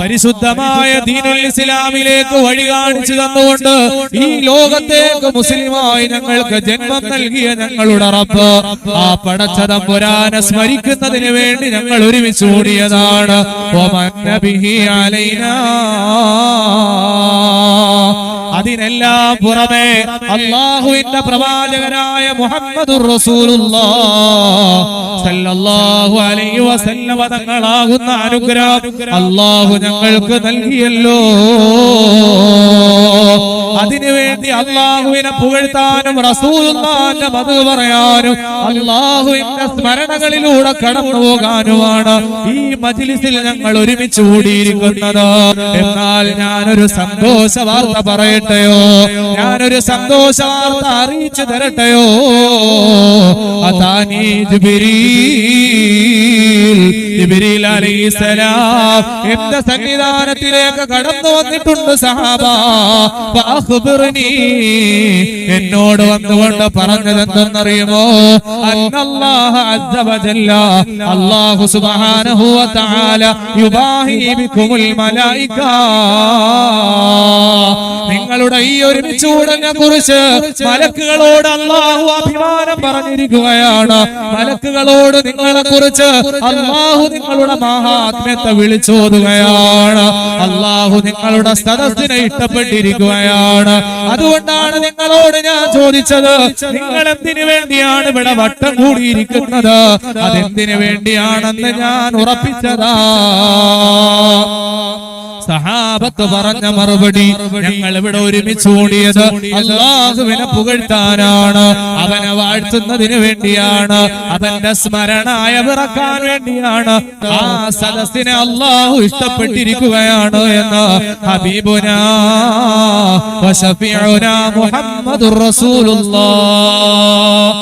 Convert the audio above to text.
പരിശുദ്ധമായ ദീനുൽ ഇസ്ലാമിലേക്ക് വഴി കാണിച്ചു തന്നുകൊണ്ട് ഈ ലോകത്തേക്ക് മുസ്ലിമായി ഞങ്ങൾക്ക് ജന്മം നൽകിയ ഞങ്ങളുടെ റബ്ബ് ആ പടച്ചതം പുരാന സ്മരിക്കുന്നതിന് വേണ്ടി ഞങ്ങൾ ഒരുമിച്ച് കൂടിയതാണ് ഓ നബിഹി അലൈനാ. അതിനെല്ലാം പുറമെ അള്ളാഹുവിന്റെ പ്രവാചകനായ മുഹമ്മദ് അനുഗ്രഹം അള്ളാഹു ഞങ്ങൾക്ക് നൽകിയല്ലോ. അള്ളാഹുവിനെ പുകഴ്ത്താനും റസൂലുള്ളാന്റെ മത് പറയാനും അള്ളാഹുവിന്റെ സ്മരണകളിലൂടെ കടന്നു പോകാനുമാണ് ഈ മജ്ലിസിൽ ഞങ്ങൾ ഒരുമിച്ച് കൂടിയിരിക്കുന്നത്. എന്നാൽ ഞാനൊരു സന്തോഷ വാർത്ത പറയട്ടെയോ? ഞാനൊരു സന്തോഷ വാർത്ത അറിയിച്ചു തരട്ടെയോ? അതാനീ ജിബ്രീൽ. ജിബ്രീൽ എന്റെ സന്നിധാനത്തിലേക്ക് കടന്നു വന്നിട്ടുണ്ട് സഹാബ. എന്നോട് വന്നുകൊണ്ട് പറഞ്ഞത് എന്തെന്നറിയുമോ അന്നല്ലാഹ അസ്സ വജല്ല അല്ലാഹു സുബ്ഹാനഹു വ തആല യുബാഹി ബികുമുൽ മലായിക. നിങ്ങളുടെ ഈ ഒരുമിച്ച് ഉടനെ കുറിച്ച് മലക്കുകളോട് അള്ളാഹു അഭിമാനം പറഞ്ഞിരിക്കുകയാണ്. മലക്കുകളോട് നിങ്ങളെ കുറിച്ച് അള്ളാഹു നിങ്ങളുടെ മഹാത്മ്യത്തെ വിളിച്ചോതുകയാണ്. അള്ളാഹു നിങ്ങളുടെ സദസ്സിനെ ഇഷ്ടപ്പെട്ടിരിക്കുകയാണ്. അതുകൊണ്ടാണ് നിങ്ങളോട് ഞാൻ ചോദിച്ചത് നിങ്ങൾ എന്തിനു വേണ്ടിയാണ് ഇവിടെ വട്ടം കൂടിയിരിക്കുന്നത്? അതെന്തിനു വേണ്ടിയാണെന്ന് ഞാൻ ഉറപ്പിച്ചതാ. സഹാബത്ത് പറഞ്ഞ മറുപടി ഞങ്ങൾ ഇവിടെ ഒരുമിച്ച് ഓടിയത് അള്ളാഹുവിനെ പുകഴ്ത്താനാണ്. അവനെ വാഴ്ത്തുന്നതിന് വേണ്ടിയാണ്. അവന്റെ സ്മരണായ പിറക്കാൻ വേണ്ടിയാണ്. ആ സദസ്സിനെ അള്ളാഹു ഇഷ്ടപ്പെട്ടിരിക്കുകയാണ് എന്ന് ഹബീബുനാ മുഹമ്മദ് റസൂലുള്ളാഹ്